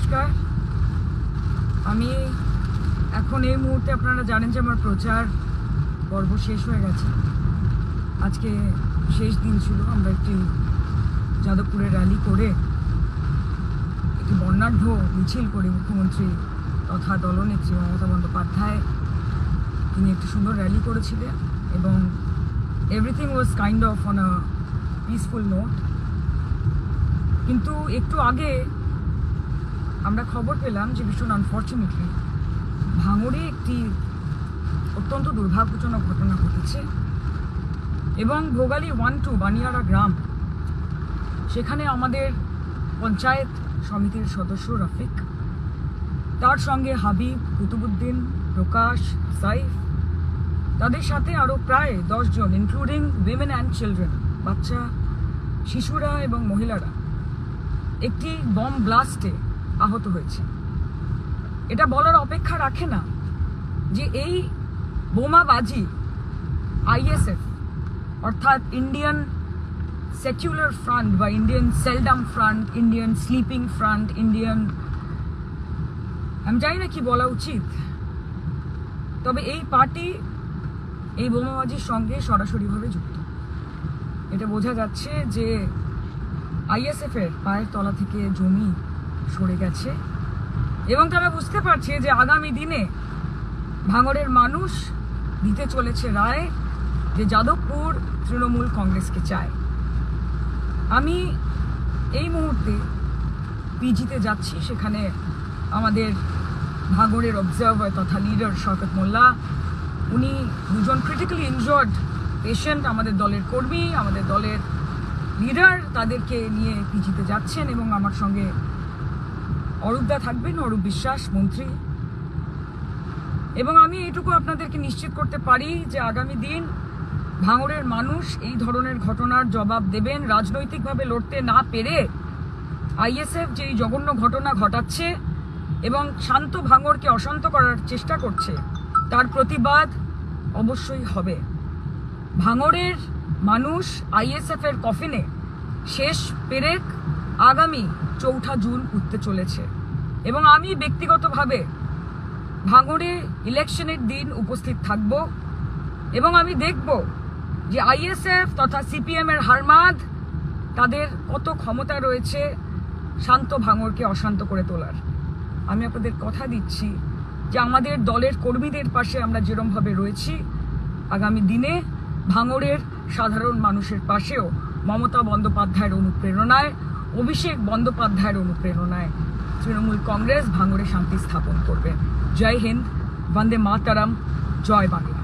নমস্কার। আমি এখন এই মুহূর্তে আপনারা জানেন যে আমার প্রচার পর্ব শেষ হয়ে গেছে। আজকে শেষ দিন ছিল, আমরা একটি যাদবপুরে র্যালি করে একটি বর্ণাঢ্য মিছিল করে মুখ্যমন্ত্রী তথা দলনেত্রী মমতা বন্দ্যোপাধ্যায়, তিনি একটি সুন্দর র্যালি করেছিলেন এবং everything was kind of on a peaceful note কিন্তু একটু আগে আমরা খবর পেলাম যে ভীষণ আনফর্চুনেটলি ভাঙড়ে একটি অত্যন্ত দুর্ভাগ্যজনক ঘটনা ঘটেছে এবং ভোগালী ওয়ান টু বানিয়ারা গ্রাম, সেখানে আমাদের পঞ্চায়েত সমিতির সদস্য রফিক, তার সঙ্গে হাবিব, কুতুবুদ্দিন, প্রকাশ, সাইফ, তাদের সাথে আরও প্রায় দশজন ইনক্লুডিং উইমেন অ্যান্ড চিলড্রেন বাচ্চা, শিশুরা এবং মহিলারা। একটি বম ব্লাস্টে আহত হয়েছে। এটা বলার অপেক্ষা রাখে না যে এই বোমাবাজি আইএসএফ, অর্থাৎ ইন্ডিয়ান সেকুলার ফ্রন্ট বা Indian seldom front Indian sleeping front Indian আমি জানি না কি বলা উচিত। তবে এই পার্টি এই বোমাবাজির সঙ্গে সরাসরিভাবে যুক্ত। এটা বোঝা যাচ্ছে যে আইএসএফ এর পায়ের তলা থেকে জমি সরে গেছে। এবং তারা বুঝতে পারছে যে আগামী দিনে ভাঙড়ের মানুষ দিতে চলেছে রায় যে যাদবপুর তৃণমূল কংগ্রেসকে চায়। আমি এই মুহূর্তে পিজিতে যাচ্ছি, সেখানে আমাদের ভাঙড়ের অবজার্ভার তথা লিডার শওকত মোল্লা, উনি দুজন ক্রিটিক্যালি ইনজয়ার্ড পেশেন্ট আমাদের দলের কর্মী, আমাদের দলের লিডার তাদেরকে নিয়ে পিজিতে যাচ্ছেন এবং আমার সঙ্গে অরূপদা থাকবেন, অরূপ বিশ্বাস, মন্ত্রী। এবং আমি এটুকু আপনাদেরকে নিশ্চিত করতে পারি যে আগামী দিন ভাঙড়ের মানুষ এই ধরনের ঘটনার জবাব দেবেন। রাজনৈতিকভাবে লড়তে না পেরে আইএসএফ যে এই জঘন্য ঘটনা ঘটাচ্ছে এবং শান্ত ভাঙড়কে অশান্ত করার চেষ্টা করছে, তার প্রতিবাদ অবশ্যই হবে। ভাঙড়ের মানুষ আইএসএফ এর কফিনে শেষ পেরেক আগামী চৌঠা জুন উঠতে চলেছে। এবং আমি ব্যক্তিগতভাবে ভাঙড়ে ইলেকশনের দিন উপস্থিত থাকব এবং আমি দেখব যে আইএসএফ তথা সিপিএম এর হারমাদ তাদের কত ক্ষমতা রয়েছে শান্ত ভাঙড়কে অশান্ত করে তোলার। আমি আপনাদের কথা দিচ্ছি যে আমাদের দলের কর্মীদের পাশে আমরা যেরমভাবে রয়েছি, আগামী দিনে ভাঙড়ের সাধারণ মানুষের পাশেও মমতা বন্দ্যোপাধ্যায়ের অনুপ্রেরণায় অভিষেক বন্দ্যোপাধ্যায়ের অনুপ্রেরণায় তৃণমূল কংগ্রেস ভাঙড়ে শান্তি স্থাপন করবে। জয় হিন্দ, বন্দে মাতারাম, জয় বাংলা।